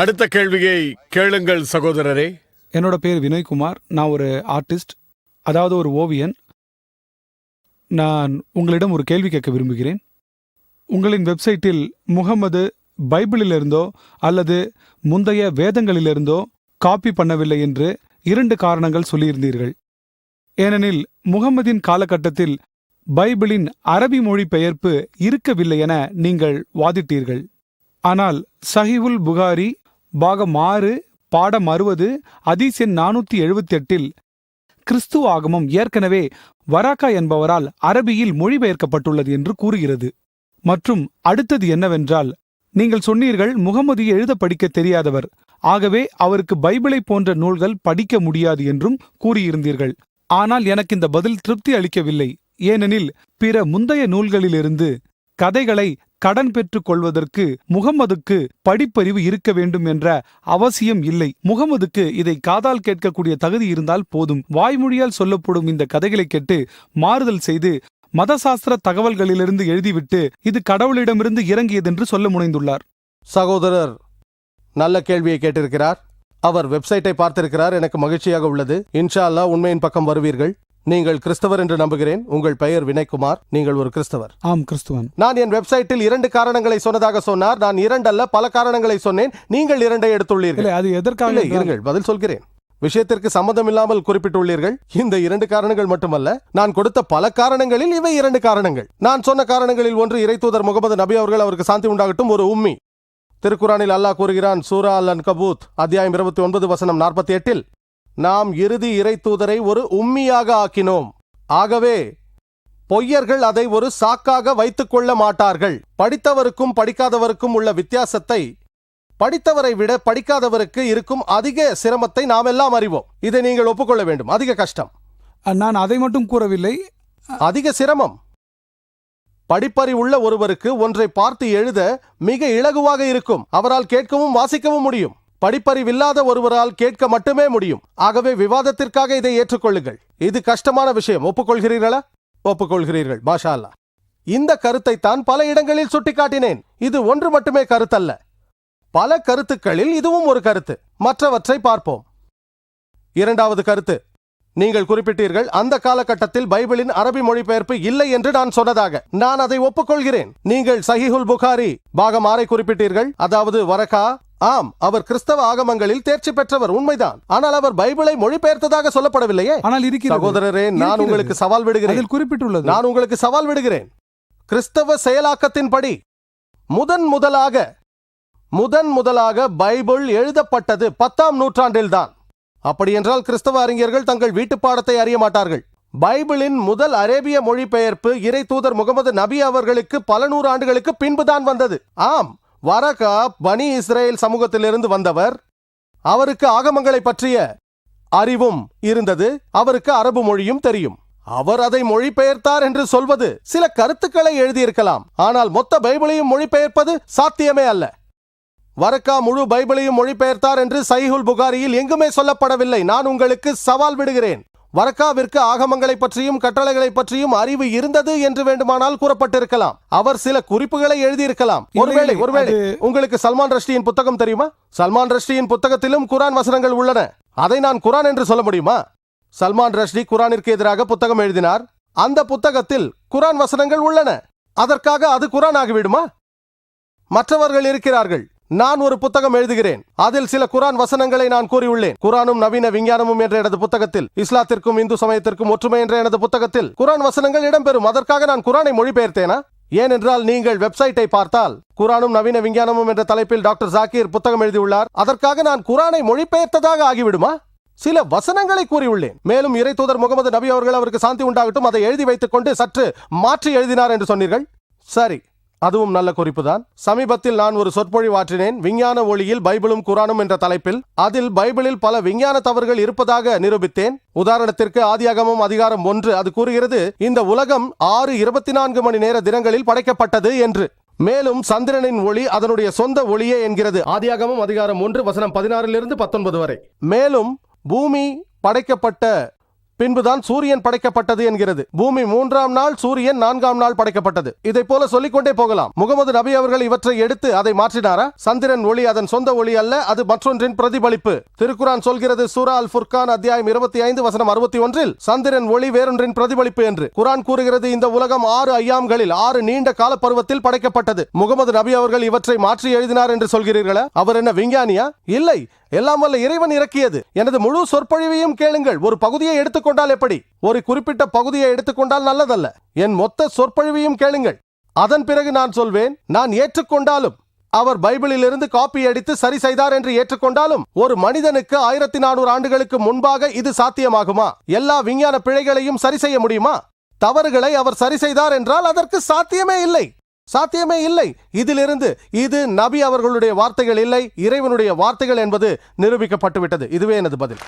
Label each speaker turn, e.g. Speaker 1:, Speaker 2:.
Speaker 1: அடுத்த கேள்வியை கேளுங்கள் சகோதரரே.
Speaker 2: என்னோட பேர் வினய்குமார். நான் ஒரு ஆர்டிஸ்ட் அதாவது ஒரு ஓவியன். நான் உங்களிடம் ஒரு கேள்வி கேட்க விரும்புகிறேன். உங்களின் வெப்சைட்டில் முகமது பைபிளிலிருந்தோ அல்லது முந்தைய வேதங்களிலிருந்தோ காப்பி பண்ணவில்லை என்று இரண்டு காரணங்கள் சொல்லியிருந்தீர்கள். ஏனெனில் முகமதின் காலகட்டத்தில் பைபிளின் அரபி மொழி பெயர்ப்பு இருக்கவில்லை என நீங்கள் வாதிட்டீர்கள். ஆனால் சஹிவுல் புகாரி பாகம் ஆறு பாடம் அறுபது அதீஸ் நானூத்தி எழுபத்தி எட்டில் கிறிஸ்துவ ஆகமம் ஏற்கனவே வராக்கா என்பவரால் அரபியில் மொழிபெயர்க்கப்பட்டுள்ளது என்று கூறுகிறது. மற்றும் அடுத்தது என்னவென்றால் நீங்கள் சொன்னீர்கள் முகமது எழுத படிக்க தெரியாதவர். ஆகவே அவருக்கு பைபிளை போன்ற நூல்கள் படிக்க முடியாது என்றும் கூறியிருந்தீர்கள். ஆனால் எனக்கு இந்த பதில் திருப்தி அளிக்கவில்லை. ஏனெனில் பிற முந்தைய நூல்களிலிருந்து கதைகளை கடன் பெற்றுக் கொள்வதற்கு முகம்மதுக்கு படிப்பறிவு இருக்க வேண்டும் என்ற அவசியம் இல்லை. முகமதுக்கு இதை காதால் கேட்கக்கூடிய தகுதி இருந்தால் போதும். வாய்மொழியால் சொல்லப்படும் இந்த கதைகளை கேட்டு மாறுதல் செய்து மதசாஸ்திர தகவல்களிலிருந்து எழுதிவிட்டு இது கடவுளிடமிருந்து இறங்கியதென்று சொல்ல முனைந்துள்ளார்.
Speaker 3: சகோதரர் நல்ல கேள்வியை கேட்டிருக்கிறார். அவர் வெப்சைட்டை பார்த்திருக்கிறார். எனக்கு மகிழ்ச்சியாக உள்ளது. இன்ஷா அல்லா உண்மையின் பக்கம் வருவீர்கள். நீங்கள் கிறிஸ்தவர் என்று நம்புகிறேன். உங்கள் பெயர் வினய்குமார். நீங்கள் ஒரு கிறிஸ்தவர்.
Speaker 2: ஆம் கிறிஸ்துவன்.
Speaker 3: நான் என் வெப்சைட்டில் இரண்டு காரணங்களை சொன்னதாக சொன்னார். நான் இரண்டல்ல பல காரணங்களை சொன்னேன். நீங்கள் இரண்டை எடுத்துள்ளீர்கள்.
Speaker 2: அது எதற்காக
Speaker 3: இருங்கள் பதில் சொல்கிறேன். விஷயத்திற்கு சம்மதம் இல்லாமல் குறிப்பிட்டுள்ளீர்கள். இந்த இரண்டு காரணங்கள் மட்டுமல்ல நான் கொடுத்த பல காரணங்களில் இவை இரண்டு காரணங்கள். நான் சொன்ன காரணங்களில் ஒன்று இறைத்தூதர் முகமது நபி அவர்கள் அவருக்கு சாந்தி உண்டாகட்டும் ஒரு உம்மி. திருக்குறானில் அல்லாஹ் கூறுகிறான் சூரா அல் அன்கபூத் அத்தியாயம் இருபத்தி ஒன்பது வசனம் நாற்பத்தி எட்டில் நாம் இறுதி இறைத்தூதரை ஒரு உம்மியாக ஆக்கினோம். ஆகவே பொய்யர்கள் அதை ஒரு சாக்காக வைத்துக் கொள்ள மாட்டார்கள். படித்தவருக்கும் படிக்காதவருக்கும் உள்ள வித்தியாசத்தை படித்தவரை விட படிக்காதவருக்கு இருக்கும் அதிக சிரமத்தை நாம் எல்லாம் அறிவோம். இதை நீங்கள் ஒப்புக்கொள்ள வேண்டும். அதிக கஷ்டம்.
Speaker 2: நான் அதை மட்டும் கூறவில்லை.
Speaker 3: அதிக சிரமம். படிப்பறிவுள்ள ஒருவருக்கு ஒன்றை பார்த்து எழுத மிக இலகுவாக இருக்கும். அவரால் கேட்கவும் வாசிக்கவும் முடியும். படிப்பறிவில்லாத ஒருவரால் கேட்க மட்டுமே முடியும். ஆகவே விவாதத்திற்காக இதை ஏற்றுக்கொள்ளுங்கள். இது கஷ்டமான விஷயம். ஒப்புக்கொள்கிறீர்களா? ஒப்புக்கொள்கிறீர்கள். மாஷா அல்லாஹ் இந்த கருத்தை தான் பல இடங்களில் சுட்டிக்காட்டினேன். இது ஒன்று மட்டுமே கருத்தல்ல. பல கருத்துக்களில் இதுவும் ஒரு கருத்து. மற்றவற்றை பார்ப்போம். இரண்டாவது கருத்து. நீங்கள் குறிப்பிட்டீர்கள் அந்த காலகட்டத்தில் பைபிளின் அரபி மொழிபெயர்ப்பு இல்லை என்று நான் சொன்னதாக. நான் அதை ஒப்புக்கொள்கிறேன். நீங்கள் சஹிஹுல் புகாரி பாகம் ஆறை குறிப்பிட்டீர்கள். அதாவது வரகா ஆம் அவர் கிறிஸ்தவ ஆகமங்களில் தேர்ச்சி பெற்றவர் உண்மைதான். ஆனால் அவர் பைபிளை மொழிபெயர்த்ததாக சொல்லப்படவில்லையே?
Speaker 2: ஆனால் இருக்கிறது.
Speaker 3: சகோதரரே நான். உங்களுக்கு சவால் விடுகிறேன்.
Speaker 2: குறிப்பிட்டுள்ளது.
Speaker 3: நான் உங்களுக்கு சவால் விடுகிறேன். கிறிஸ்தவ செயலாக்கத்தின்படி முதன் முதலாக முதன் முதலாக பைபிள் எழுதப்பட்டது பத்தாம் நூற்றாண்டில்தான். அப்படியென்றால் கிறிஸ்தவ அறிஞர்கள் தங்கள் வீட்டு பாடத்தை அறிய மாட்டார்கள். பைபிளின் முதல் அரேபிய மொழிபெயர்ப்பு இறை தூதர் முகமது நபி அவர்களுக்கு பல நூறு ஆண்டுகளுக்கு பின்புதான் வந்தது. ஆம் வரகா பனி இஸ்ரேல் சமூகத்திலிருந்து வந்தவர். அவருக்கு ஆகமங்களை பற்றிய அறிவும் இருந்தது. அவருக்கு அரபு மொழியும் தெரியும். அவர் அதை மொழிபெயர்த்தார் என்று சொல்வது சில கருத்துக்களை எழுதியிருக்கலாம். ஆனால் மொத்த பைபிளையும் மொழிபெயர்ப்பது சாத்தியமே அல்ல. வரக்கா முழு பைபிளையும் மொழிபெயர்த்தார் என்று சைஹுல் புகாரியில் எங்குமே சொல்லப்படவில்லை. நான் உங்களுக்கு சவால் விடுகிறேன். வரக்காவிற்கு ஆகமங்களை பற்றியும் கட்டளைகளை பற்றியும் அறிவு இருந்தது என்று வேண்டுமானால் கூறப்பட்டிருக்கலாம். அவர் சில குறிப்புகளை எழுதியிருக்கலாம். ஒருவேளை ஒருவேளை உங்களுக்கு சல்மான் ரஷ்டியின் புத்தகம் தெரியுமா? சல்மான் ரஷ்டியின் புத்தகத்திலும் குரான் வசனங்கள் உள்ளன. அதை நான் குரான் என்று சொல்ல முடியுமா? சல்மான் ரஷ்டி குரானிற்கு எதிராக புத்தகம் எழுதினார். அந்த புத்தகத்தில் குரான் வசனங்கள் உள்ளன. அதற்காக அது குரான் ஆகிவிடுமா மற்றவர்கள் இருக்கிறார்கள். நான் ஒரு புத்தகம் எழுதுகிறேன். அதில் சில குரான் வசனங்களை நான் கூறியுள்ளேன். குரானும் நவீன விஞ்ஞானமும் என்ற எனது புத்தகத்தில் இஸ்லாத்திற்கும் இந்து சமயத்திற்கும் ஒற்றுமை என்ற எனது புத்தகத்தில் குரான் வசனங்கள் இடம்பெறும். அதற்காக நான் குரானை மொழிபெயர்த்தேனா? ஏனென்றால் நீங்கள் வெப்சைட்டை பார்த்தால் குரானும் நவீன விஞ்ஞானமும் என்ற தலைப்பில் டாக்டர் ஜாக்கீர் புத்தகம் எழுதியுள்ளார். அதற்காக நான் குரானை மொழிபெயர்த்ததாக ஆகிவிடுமா? சில வசனங்களை கூறியுள்ளேன். மேலும் இறை தூதர் முகமது நபி அவர்கள் அவருக்கு சாந்தி உண்டாகட்டும் அதை எழுதி வைத்துக் கொண்டு சற்று மாற்றி எழுதினார் என்று சொன்னீர்கள். சரி. அதுவும் நல்ல குறிப்புதான். சமீபத்தில் நான் ஒரு சொற்பொழிவாற்றினேன் விஞ்ஞான ஒளியில் பைபிளும் குரானும் என்ற தலைப்பில். அதில் பைபிளில் பல விஞ்ஞான தவறுகள் இருப்பதாக நிரூபித்தேன். உதாரணத்திற்கு ஆதியாகமும் அதிகாரம் ஒன்று. அது கூறுகிறது இந்த உலகம் ஆறு இருபத்தி நான்கு மணி நேர தினங்களில் படைக்கப்பட்டது என்று. மேலும் சந்திரனின் ஒளி அதனுடைய சொந்த ஒளியே என்கிறது. ஆதியாகமும் அதிகாரம் ஒன்று வசனம் பதினாறிலிருந்து பத்தொன்பது வரை. மேலும் பூமி படைக்கப்பட்ட பின்புதான் சூரியன் படைக்கப்பட்டது என்கிறது. பூமி மூன்றாம் நாள் சூரியன் நான்காம் நாள் படைக்கப்பட்டது. இதை போல சொல்லிக்கொண்டே போகலாம். முகமது நபி அவர்கள் இவற்றை எடுத்து அதை மாற்றினாரா? சந்திரன் ஒளி அதன் சொந்த ஒளி அல்ல அது மற்றொன்றின் பிரதிபலிப்பு. திருக்குரான் சொல்கிறது சூரா அல் ஃபுர்கான் அத்தியாயம் இருபத்தி ஐந்து வசனம் அறுபத்தி ஒன்றில் சந்திரன் ஒளி வேறொன்றின் பிரதிபலிப்பு என்று. குரான் கூறுகிறது இந்த உலகம் ஆறு ஐயாம்களில் ஆறு நீண்ட கால பருவத்தில் படைக்கப்பட்டது. முகமது நபி அவர்கள் இவற்றை மாற்றி எழுதினார் என்று சொல்கிறீர்களா? அவர் என்ன விஞ்ஞானியா? இல்லை. எல்லாம் வல்ல இறைவன் இறக்கியது. எனது முழு சொற்பொழிவையும் கேளுங்கள். ஒரு பகுதியை எடுத்துக்கொண்டால் எப்படி? ஒரு குறிப்பிட்ட பகுதியை எடுத்துக்கொண்டால் நல்லதல்ல. என் மொத்த சொற்பொழிவையும் கேளுங்கள். அதன் பிறகு நான் சொல்வேன் நான் ஏற்றுக்கொண்டாலும் அவர் பைபிளிலிருந்து காப்பி அடித்து சரி செய்தார் என்று ஏற்றுக்கொண்டாலும் ஒரு மனிதனுக்கு ஆயிரத்தி நானூறு ஆண்டுகளுக்கு முன்பாக இது சாத்தியமாகுமா? எல்லா விஞ்ஞான பிழைகளையும் சரி செய்ய முடியுமா? தவறுகளை அவர் சரி செய்தார் என்றால் அதற்கு சாத்தியமே இல்லை. சாத்தியமே இல்லை. இதிலிருந்து இது நபி அவர்களுடைய வார்த்தைகள் இல்லை இறைவனுடைய வார்த்தைகள் என்பது நிரூபிக்கப்பட்டுவிட்டது. இதுவே எனது பதில்.